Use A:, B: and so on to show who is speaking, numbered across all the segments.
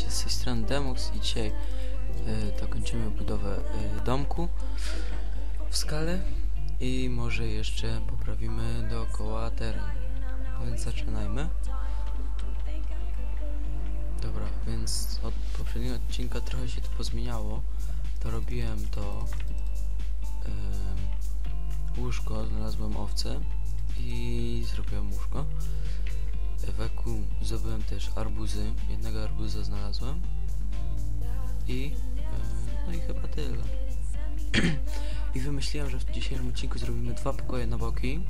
A: witajcie z tej strony Demux i dzisiaj e, dokończymy budowę e, domku w skale i może jeszcze poprawimy dookoła teren. Więc zaczynajmy. Dobra, więc od poprzedniego odcinka trochę się to pozmieniało. Dorobiłem to em, łóżko, znalazłem owce i zrobiłem łóżko. Wokół zdobyłem też arbuzy. Jednego arbuza znalazłem. I e, no i chyba tyle. I wymyśliłem, że w dzisiejszym odcinku zrobimy dwa pokoje na boki.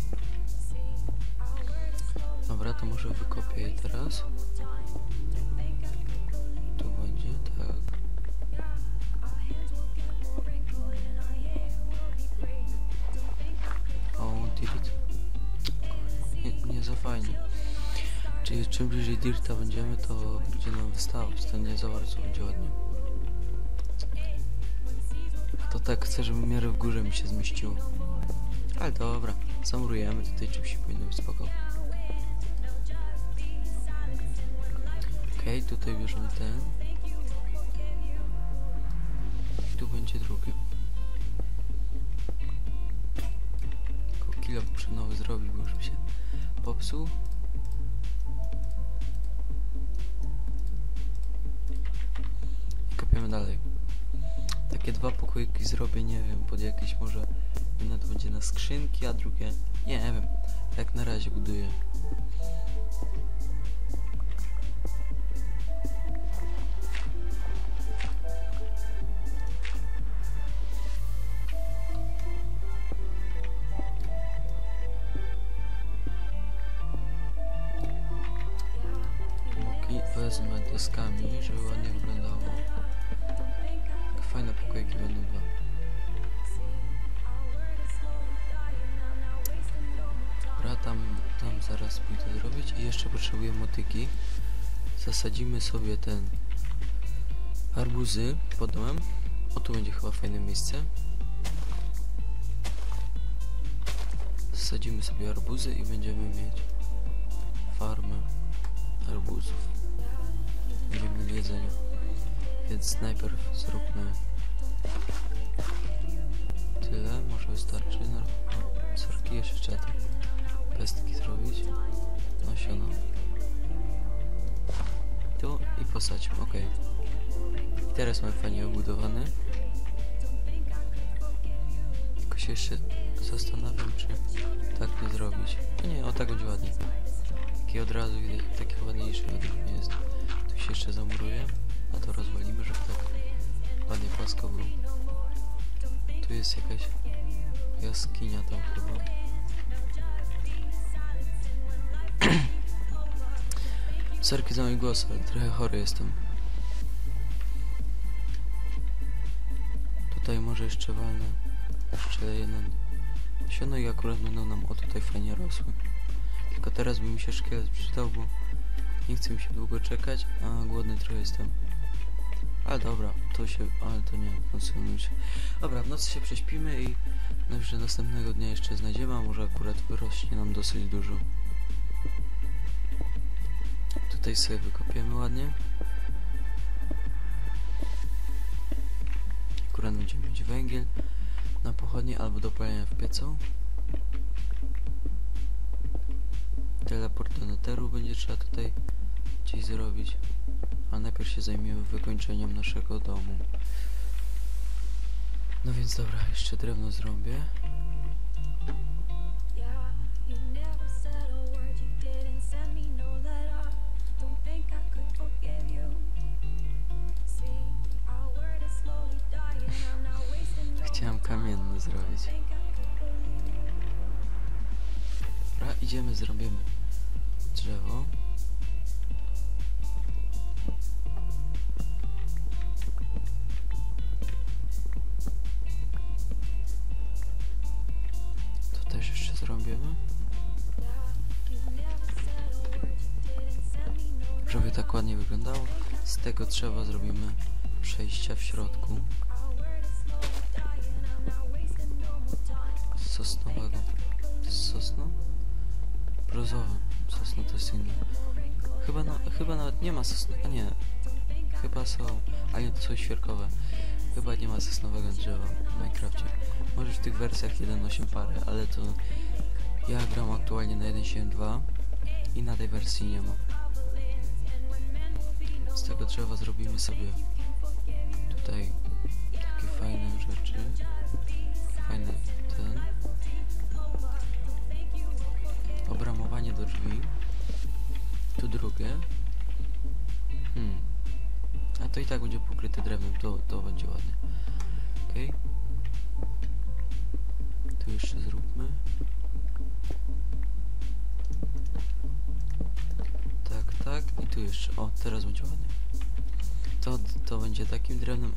A: Dobra, to może wykopię je teraz. Czyli czym bliżej dirta będziemy, to będzie nam wystawać, to nie za bardzo będzie ładnie. To tak chcę, żeby miarę w górze mi się zmieściło. Ale dobra, zamurujemy tutaj czymś powinno być spoko. Okej, tutaj bierzemy ten. I tu będzie drugi. Tylko kilo muszę nowy zrobić, bo już mi się popsuł. Dwa pokoiki zrobię, nie wiem, pod jakieś może jedno to będzie na skrzynki, a drugie nie wiem. Jak na razie buduję. Wezmę deskami, żeby ładnie wyglądało. Pokoiki będą dwa. Dobra, tam, tam zaraz pójdę zrobić i jeszcze potrzebuję motyki. Zasadzimy sobie ten arbuzy pod domem. O tu będzie chyba fajne miejsce. Zasadzimy sobie arbuzy i będziemy mieć farmę arbuzów. Będziemy mieli jedzenie. Więc najpierw zróbmy tyle, może wystarczy. No, no, sorki jeszcze trzeba te pestki zrobić. Nasiona. Tu i posadźmy, ok. I teraz mamy fajnie obudowane. Tylko się jeszcze zastanawiam, czy tak nie zrobić. No nie, o tak będzie ładnie. Taki od razu widać, taki ładniejszy według mnie jest. Tu się jeszcze zamuruje, a to rozwalimy, żeby tak ładnie płasko było. Tu jest jakaś jaskinia tam chyba. Serki za mój głos, ale trochę chory jestem. Tutaj może jeszcze walnę jeszcze jeden siono i akurat będą nam o tutaj fajnie rosły. Tylko teraz by mi się szkielet przydał, bo nie chce mi się długo czekać, a głodny trochę jestem. Ale dobra, to się, ale to nie, nocy się. Dobra, w nocy się prześpimy i najwyżej następnego dnia jeszcze znajdziemy, a może akurat wyrośnie nam dosyć dużo. Tutaj sobie wykopiemy ładnie. Akurat będziemy mieć węgiel na pochodnie albo do palenia w piecu. Teleport do neteru będzie trzeba tutaj gdzieś zrobić. A najpierw się zajmiemy wykończeniem naszego domu. No więc dobra, jeszcze drewno zrobię.
B: Yeah, you never said a word, you
A: tego drzewa zrobimy przejścia w środku. Sosnowego. To jest sosno? Brzozowe. Sosno to jest inne. Chyba, na, chyba nawet nie ma sosno. A nie. Chy, Chyba są, a nie, to są świerkowe. Chyba nie ma sosnowego drzewa w Minecrafcie. Może w tych wersjach 1.8 parę, ale to ja gram aktualnie na 1.7.2 i na tej wersji nie ma. Tego drzewa zrobimy sobie tutaj takie fajne rzeczy. Fajne ten. Obramowanie do drzwi. Tu drugie. Hmm. A to i tak będzie pokryte drewnem, to, to będzie ładnie.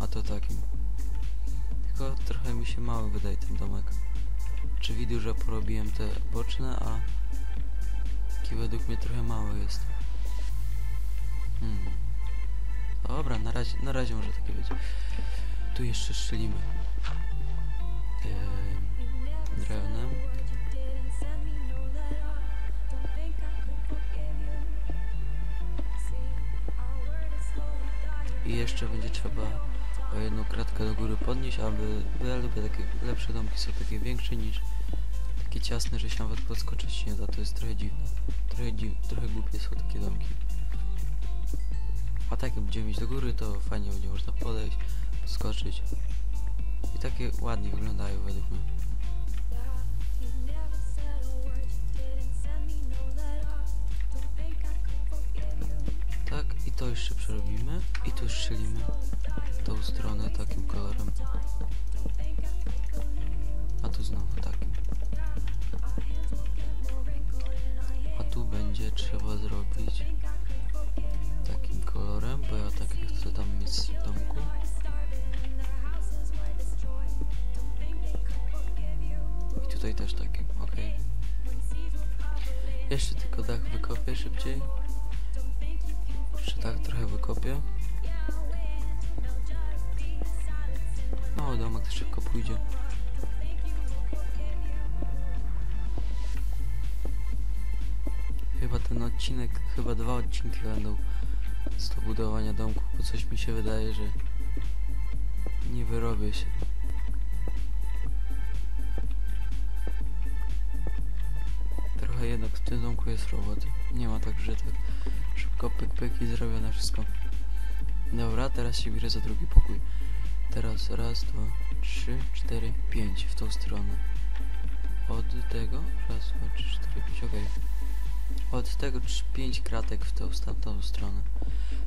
A: A to takim. Tylko trochę mi się mały wydaje ten domek. Czy widzę, że porobiłem te boczne, a taki według mnie trochę mały jest. Hmm. Dobra, na razie, na razie może takie być. Tu jeszcze szczelimy. Ehm, drewnem. I jeszcze będzie trzeba o jedną kratkę do góry podnieść, aby ja lubię takie lepsze domki, są takie większe niż takie ciasne, że się nawet podskoczyć nie da, to jest trochę dziwne. Trochę, dziw, trochę głupie są takie domki. A tak jak będziemy iść do góry, to fajnie będzie można podejść, podskoczyć. I takie ładnie wyglądają według mnie. Tak, i to jeszcze przerobimy. I tu strzelimy tą stronę takim kolorem. A tu znowu takim. A tu będzie trzeba zrobić takim kolorem, bo ja takie chcę tam mieć w domku. I tutaj też takim, ok. Jeszcze tylko dach wykopię szybciej. Jeszcze tak trochę wykopię. Mały domek szybko pójdzie. Chyba ten odcinek, chyba dwa odcinki będą z dobudowania domków, bo coś mi się wydaje, że nie wyrobię się. Trochę jednak w tym domku jest roboty. Nie ma tak, że tak szybko pyk pyk i zrobione wszystko. Dobra, teraz się bierę za drugi pokój. Teraz raz, dwa, trzy, cztery, pięć w tą stronę. Od tego, raz, dwa, trzy, cztery, pięć, okej. Od tego trz- pięć kratek w tą, w tamtą stronę.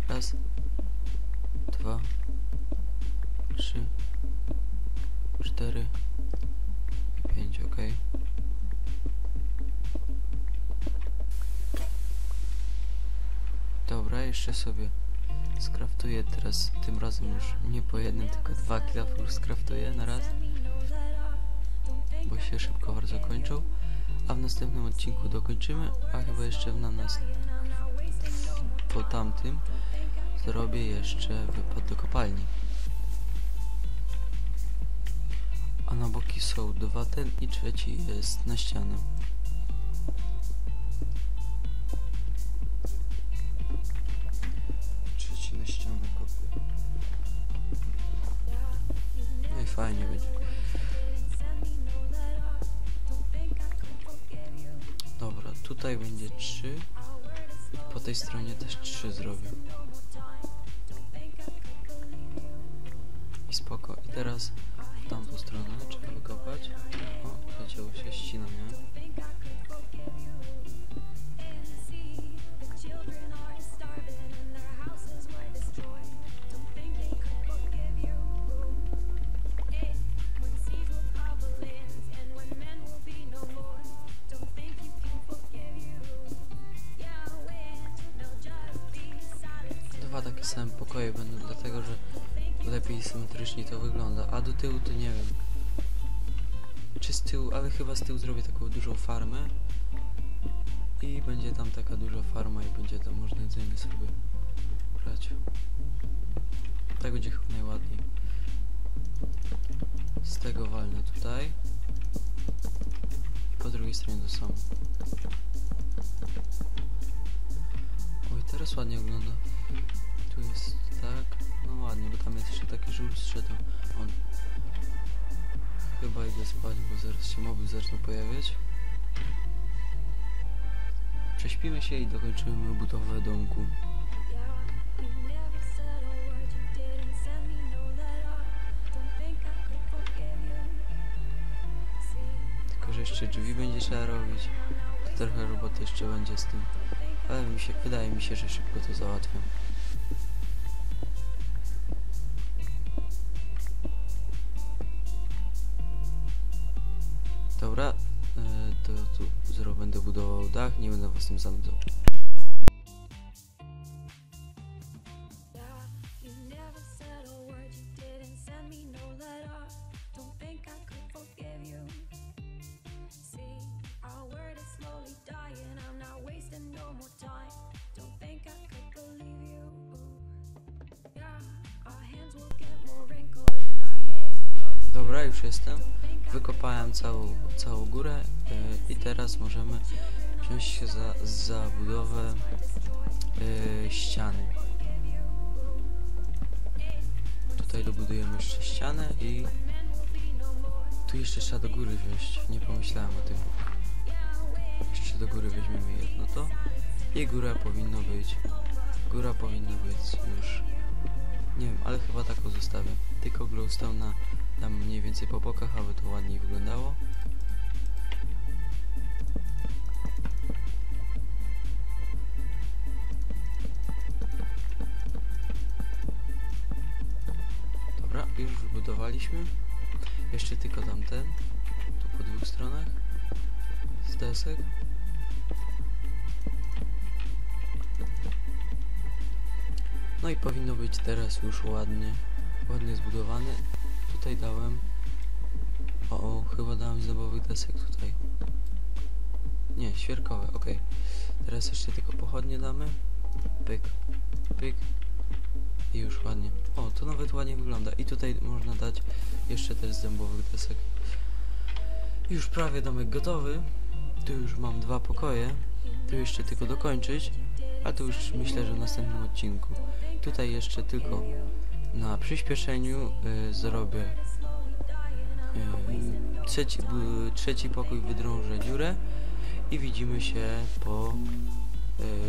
A: Raz, dwa, trzy, cztery, pięć, okej. Dobra, jeszcze sobie skraftuję teraz, tym razem już nie po jednym, tylko dwa kilofy już skraftuję na raz, bo się szybko bardzo kończą, a w następnym odcinku dokończymy, a chyba jeszcze na nas po tamtym zrobię jeszcze wypad do kopalni. A na boki są dwa ten i trzeci jest na ścianę. Tutaj będzie trzy. I po tej stronie też trzy zrobię. I spoko. I teraz w tamtą stronę trzeba wykopać. O, zacięło się, ścina mnie. Same pokoje będą, dlatego że lepiej symetrycznie to wygląda. A do tyłu to nie wiem. Czy z tyłu, ale chyba z tyłu zrobię taką dużą farmę. I będzie tam taka duża farma i będzie tam można jedzenie sobie brać. Tak będzie chyba najładniej. Z tego walnę tutaj. I po drugiej stronie to samo. Oj, teraz ładnie wygląda. Tu jest tak. No ładnie, bo tam jest jeszcze taki
B: żółt zszedł. On. Chyba idę spać, bo zaraz się moby zaczną pojawiać. Prześpimy się i dokończymy budowę domku.
A: Tylko, że jeszcze drzwi będzie trzeba robić. To trochę roboty jeszcze będzie z tym. Ale mi się, wydaje mi się, że szybko to załatwię.
B: Wrinkled and our hair will be
A: Dobra, już jestem. Wykopałem całą, całą górę e, i teraz możemy wziąć się za, za budowę e, ściany. Tutaj dobudujemy jeszcze ścianę i tu jeszcze trzeba do góry wziąć. Nie pomyślałem o tym. Jeszcze do góry weźmiemy jedno to i góra powinno być. Góra powinna być już. Nie wiem, ale chyba taką zostawię. Tylko glowstone'a dam mniej więcej po bokach, aby to ładniej wyglądało. Wybudowaliśmy. Jeszcze tylko tamten. Tu po dwóch stronach. Z desek. No i powinno być teraz już ładnie, ładnie zbudowany. Tutaj dałem. O, o chyba dałem z dębowych desek tutaj. Nie, świerkowe, ok. Teraz jeszcze tylko pochodnie damy. Pyk, pyk. I już ładnie. O, to nawet ładnie wygląda. I tutaj można dać jeszcze też z dębowych desek. Już prawie domek gotowy. Tu już mam dwa pokoje. Tu jeszcze tylko dokończyć. A to już myślę, że w następnym odcinku. Tutaj jeszcze tylko na przyspieszeniu y, zrobię y, trzeci, bu- trzeci pokój wydrążę dziurę i widzimy się po y,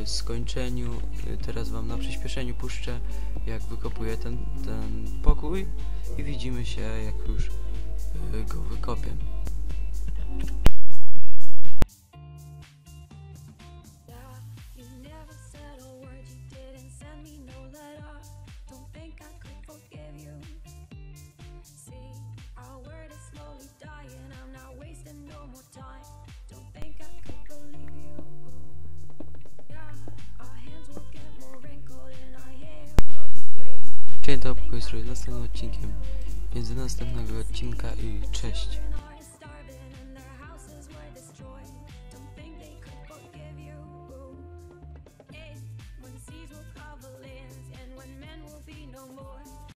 A: skończeniu. Y, teraz wam na przyspieszeniu puszczę jak wykopuję ten, ten pokój i widzimy się jak już y, go wykopię.
B: Yeah, you never
A: To pokój zrobić następnym odcinkiem. Więc do następnego odcinka i cześć.